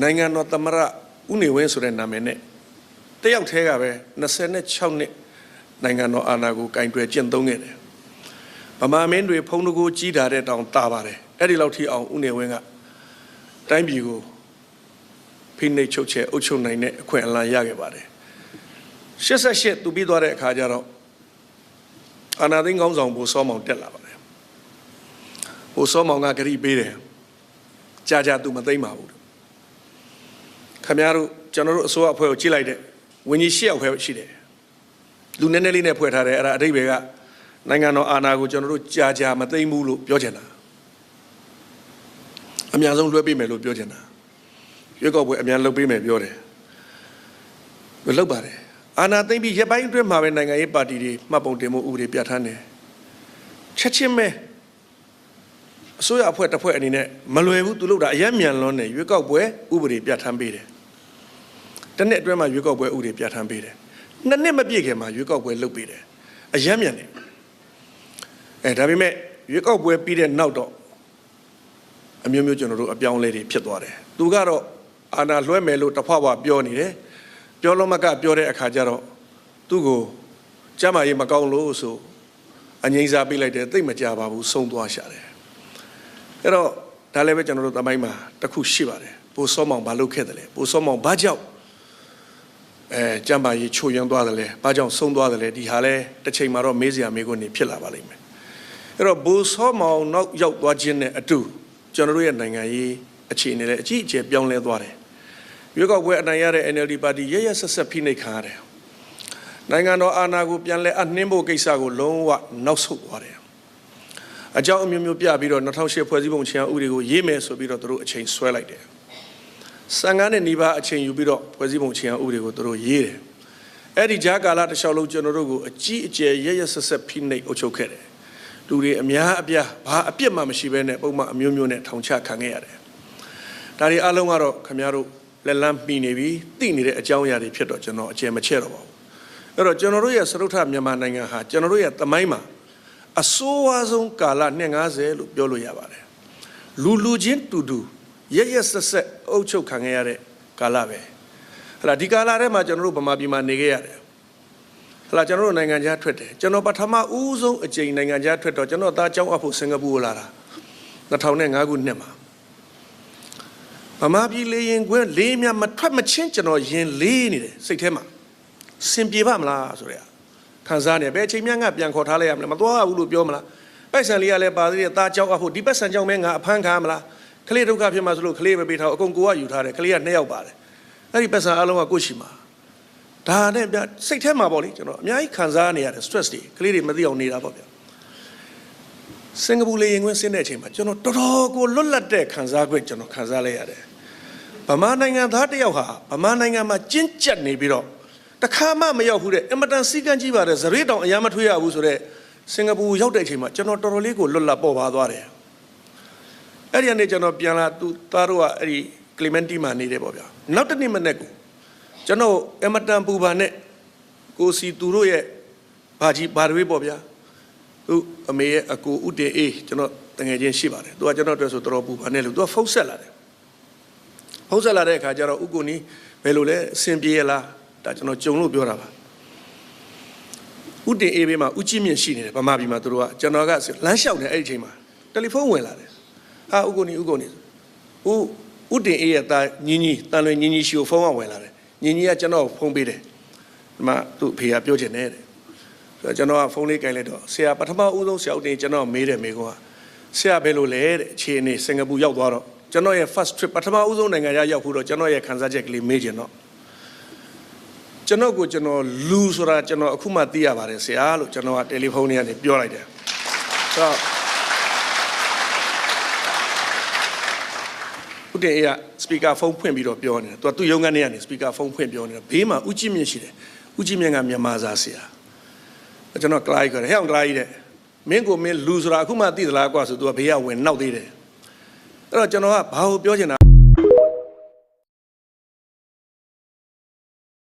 နိုင်ငံတော်သမ္မတဦးနေဝင်းဆိုတဲ့နာမည်နဲ့တယောက်တည်းကပဲ26နှစ်နိုင်ငံတော်အာဏာကိုကင်တွယ်ကျင့်သုံးခဲ့တယ်ဗမာမင်းတွေဖုံးတကူကြီးတာတဲ့တောင်တာပါတယ်အဲ့ဒီလောက်ထိအောင်ဦးနေဝင်းကတိုင်းပြည်ကိုဖိနှိပ်ချုပ်ချယ်အုပ်ချုပ်နိုင်တဲ့အခွင့်အလမ်းရခဲ့ပါတယ်88သူပြီးသွားတဲ့အခါကျတော့အာနာသိန်းကောင်းဆောင်ဘူစောမောင်တက်လာပါတယ်ဘူစောမောင်ကဂရိပေးတယ်ကြာကြာသူမသိမ့်ပါဘူး ခင်ဗျားတို့ကျွန်တော်တို့အစိုးရအဖွဲ့ကိုကြည့်လိုက်တဲ့ဝင်းကြီး၈ယောက်ပဲရှိတယ်လူနည်းနည်းလေးနဲ့ဖွဲ့ထားတယ်အဲ့ဒါအတိတ်တွေကနိုင်ငံတော်အာဏာကိုကျွန်တော်တို့ကြာကြာမသိမ့်ဘူးလို့ပြောချင်တာအများဆုံးလွှဲပေးမယ်လို့ပြောချင်တာရွေးကောက်ပွဲအများလုပ်ပေးမယ်ပြောတယ်မလုပ်ပါတယ်အာဏာသိမ့်ပြီးရက်ပိုင်းအတွင်းမှာပဲနိုင်ငံရေးပါတီတွေမှတ်ပုံတင်မှုဥပဒေပြဋ္ဌာန်းတယ်ချက်ချင်းပဲအစိုးရအဖွဲ့တစ်ဖွဲ့အနေနဲ့မလွယ်ဘူးသူလုပ်တာအယက်မြန်လွန်းတယ်ရွေးကောက်ပွဲဥပဒေပြဋ္ဌာန်းပေးတယ် တစ်နှစ်အတွင်းမှာရွေးကောက်ပွဲဥပဒေပြဋ္ဌာန်းပေးတယ်နှစ်နှစ်မပြည့်ခင်မှာရွေးကောက်ပွဲလုပ်ပေးတယ်အယက်မြန်တယ်အဲဒါပေမဲ့ရွေးကောက်ပွဲပြီးတဲ့နောက်တော့အမျိုးမျိုးကျွန်တော်တို့အပြောင်းအလဲတွေဖြစ်သွားတယ်သူကတော့အာဏာလွှဲမယ်လို့တဖွာဖွာပြောနေတယ်ပြောလို့မကပြောတဲ့အခါကျတော့သူ့ကိုကြမ်းမာရေးမကောင်းလို့ဆိုအငိမ့်စားပေးလိုက်တယ်သိပ်မကြပါဘူးဆုံးသွားရှာတယ်အဲ့တော့ဒါလည်းပဲကျွန်တော်တို့သမိုင်းမှာတစ်ခုရှိပါတယ်ပိုစောမောင်ဘာလုပ်ခဲ့တယ်လဲပိုစောမောင်ဘာကြောင့် အဲကြမ်းမာရေးချိုးယွင်းသွားတယ်လဲဘာကြောင့်ဆုံးသွားတယ်လဲဒီဟာလဲတစ်ချိန်မှာတော့မေးစရာမေးခွန်းနေဖြစ်လာပါလိမ့်မယ်အဲ့တော့ဘူစောမောင်နောက်ရောက်သွားခြင်းနဲ့အတူကျွန်တော်တို့ရဲ့နိုင်ငံရေးအခြေအနေလည်းအကြီးအကျယ်ပြောင်းလဲသွားတယ်ရွေးကောက်ပွဲအနိုင်ရတဲ့ NLD ပါတီရရဆက်ဆက်ဖိနှိပ်ခံရတယ်နိုင်ငံတော်အာဏာကိုပြန်လဲအနှင်းဖို့ကိစ္စကိုလုံးဝနောက်ဆုတ်သွားတယ်အကြောင်းအမျိုးမျိုးပြပြီးတော့2008ဖွဲ့စည်းပုံချင်ဥပဒေကိုရေးမယ်ဆိုပြီးတော့သူတို့အချိန်ဆွဲလိုက်တယ်။ စံကားနဲ့နှီးပါအချိန်ယူပြီးတော့ဖွဲ့စည်းပုံချင်ဥပဒေကိုသူတို့ရေးတယ်။အဲ့ဒီကြားကာလတစ်လျှောက်လုံးကျွန်တော်တို့ကိုအကြီးအကျယ်ရရဆက်ဆက်ဖိနှိပ်အုပ်ချုပ်ခဲ့တယ်။လူတွေအများအပြားဘာအပြစ်မှမရှိဘဲနဲ့ပုံမှန်အမျိုးမျိုးနဲ့ထောင်ချခံခဲ့ရတယ်။ဒါတွေအလုံးကတော့ခင်ဗျားတို့လက်လန်းမှီနေပြီသိနေတဲ့အကြောင်းအရာတွေဖြစ်တော့ကျွန်တော်အကျယ်မချဲ့တော့ပါဘူး။အဲ့တော့ကျွန်တော်တို့ရဲ့စရုပ်ထမြန်မာနိုင်ငံဟာကျွန်တော်တို့ရဲ့သမိုင်းမှာအဆိုးဝါးဆုံးကာလ250လို့ပြောလို့ရပါတယ်လူလူချင်းတူတူ ရက်ရက်ဆက်ဆက်အုပ်ချုပ်ခံခဲ့ရတဲ့ကာလပဲဟလာဒီကာလထဲမှာကျွန်တော်တို့ဗမာပြည်မှာနေခဲ့ရတယ်ဟလာကျွန်တော်တို့နိုင်ငံခြားထွက်တယ်ကျွန်တော်ပထမဦးဆုံးအကြိမ်နိုင်ငံခြားထွက်တော့ကျွန်တော်သားကျောင်းအပ်ဖို့စင်ကာပူကိုလာတာ2005ခုနှစ်မှာဗမာပြည်လေရင်ခွဲလေးမြမထွက်မချင်းကျွန်တော်ရင်လေးနေတယ်စိတ်ထဲမှာစင်ပြေပါမလားဆိုတဲ့ခံစားနေဘယ်အချိန်မှငါပြန်ခေါ်ထားလိုက်ရမလဲမသွားဘူးလို့ပြောမလားပိုက်ဆံလေးကလည်းပါသေးတယ်သားကြောက်အဖို့ဒီပိုက်ဆံကြောင့်မဲငါအဖမ်းခံမလား ကလေးဒုက္ခဖြစ်မှာဆိုလို့ကလေးပဲပေးထားအကုန်ကိုကယူထားတယ်ကလေးကနှစ်ယောက်ပါတယ်အဲ့ဒီပိုက်ဆံအလုံးကကိုရှိမှာဒါနဲ့ပြစိတ်ထဲမှာပေါ့လေကျွန်တော်အများကြီးခံစားနေရတယ် stress တွေကလေးတွေမသိအောင်နေတာပေါ့ဗျစင်ကာပူလေရင်ခွင်းဆင်းတဲ့အချိန်မှာကျွန်တော်တော်တော်ကိုလွတ်လပ်တဲ့ခံစား권ကျွန်တော်ခံစားလိုက်ရတယ်ဗမာနိုင်ငံသားတစ်ယောက်ဟာဗမာနိုင်ငံမှာကျဉ်ကျပ်နေပြီးတော့တခါမှမရောက်ဘူးတဲ့အင်မတန်စီကန်းကြီးပါတယ်ဇရေးတောင်အများမထွေးရဘူးဆိုတော့စင်ကာပူရောက်တဲ့အချိန်မှာကျွန်တော်တော်တော်လေးကိုလွတ်လပ်ပေါ်ပါသွားတယ် အဲ့ဒီကနေကျွန်တော်ပြန်လာသူသားတို့ကအဲ့ဒီကလီမန်တီမှာနေတယ်ပေါ့ဗျာနောက်တစ်နေ့မနေ့ကိုကျွန်တော်အင်မတန်ပူပါနဲ့ကိုစီသူတို့ရဲ့ဘာကြီးဘာတွေပေါ့ဗျာသူအမေရဲ့အကိုဥတင်အေးကျွန်တော်တငယ်ချင်းရှိပါတယ်သူကကျွန်တော်တွေ့ဆိုတော်တော်ပူပါနဲ့လို့သူကဖုန်းဆက်လာတယ်ဖုန်းဆက်လာတဲ့အခါကျတော့ဥကိုနီဘယ်လိုလဲအဆင်ပြေရလားဒါကျွန်တော်ကြုံလို့ပြောတာပါဥတင်အေးဘေးမှာဥကြည့်မြင့်ရှိနေတယ်ဗမာပြည်မှာသူတို့ကကျွန်တော်ကလမ်းလျှောက်နေအဲ့ဒီအချိန်မှာတယ်လီဖုန်းဝင်လာတယ် ဟာဥကိုနီဥကိုနီဥဥတင်အေးရဲ့တာညီညီတန်လွင်ညီညီရှိကိုဖုန်းကဝင်လာတယ်ညီညီကကျွန်တော်ဖုန်းပေးတယ်ဒီမှာသူ့ဖေကပြောချင်တယ်တဲ့ဆိုတော့ကျွန်တော်ကဖုန်းလေးကင်လိုက်တော့ဆရာပထမဦးဆုံးဆရာဥတင်ကျွန်တော်မေးတယ်မေးကွာဆရာဘယ်လိုလဲတဲ့အခြေအနေစင်ကာပူရောက်သွားတော့ကျွန်တော်ရဲ့ first trip ပထမဦးဆုံးနိုင်ငံရောက်ဖို့တော့ကျွန်တော်ရဲ့ခံစားချက်ကလေးမေးချင်တော့ကျွန်တော်ကိုကျွန်တော်လူဆိုတာကျွန်တော်အခုမှသိရပါတယ်ဆရာလို့ကျွန်တော်ကတယ်လီဖုန်းထဲကနေပြောလိုက်တယ်ဆိုတော့ ဦးတင်အေးကစပီကာဖုန်းဖွင့်ပြီးတော့ပြောနေတယ်သူကသူ့ရုံးခန်းထဲကနေစပီကာဖုန်းဖွင့်ပြောနေတယ်ဘေးမှာဦးကြည့်မြင့်ရှိတယ်ဦးကြည့်မြင့်ကမြန်မာစာဆရာကျွန်တော်ကလိုက်ခေါ်တယ်ဟဲ့အောင်ကလိုက်တဲ့မင်းကိုမင်းလူဆိုတာအခုမှသိသလားကွာဆိုသူကဘေးကဝင်နောက်သေးတယ်အဲ့တော့ကျွန်တော်ကဘာကိုပြောချင်တာ